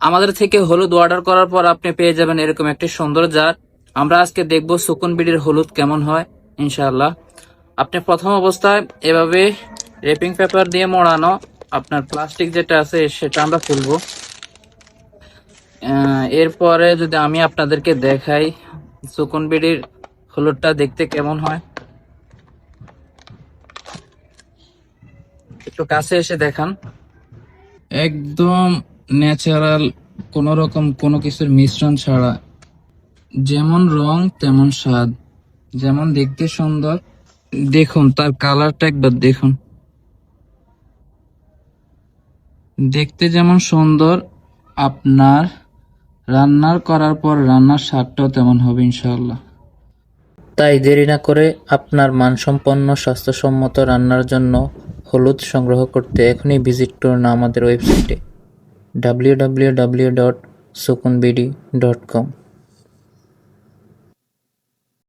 আমাদের থেকে হলুদ অর্ডার করার পর আপনি পেয়ে যাবেন এরকম একটি সুন্দর জার আমরা আজকে দেখব সুকুন বিডির হলুদ কেমন হয়, ইনশাআল্লাহ। আপনি প্রথম অবস্থায় এভাবে রেপিং পেপার দিয়ে মোড়ানো আপনার প্লাস্টিক যেটা আছে, সেটা আমরা খুলবো এরপরে যদি আমি আপনাদেরকে দেখাই সুকুন বিডির হলুদটা দেখতে কেমন হয়। একটু কাছে এসে দেখান। একদম ন্যাচারাল কোন রকম কোনো কিছুর মিশ্রণ ছাড়া। যেমন রং, তেমন স্বাদ। যেমন দেখতে সুন্দর, দেখুন, তার কালারটা একবার দেখুন। দেখতে যেমন সুন্দর, আপনার রান্নার করার পর রান্নার স্বাদটাও তেমন হবে ইনশাআল্লাহ। তাই দেরি না করে আপনার মানসম্পন্ন, স্বাস্থ্যসম্মত রান্নার জন্য হলুদ সংগ্রহ করতে এখনই ভিজিট করুন আমাদের ওয়েবসাইটে www.sukunbidi.com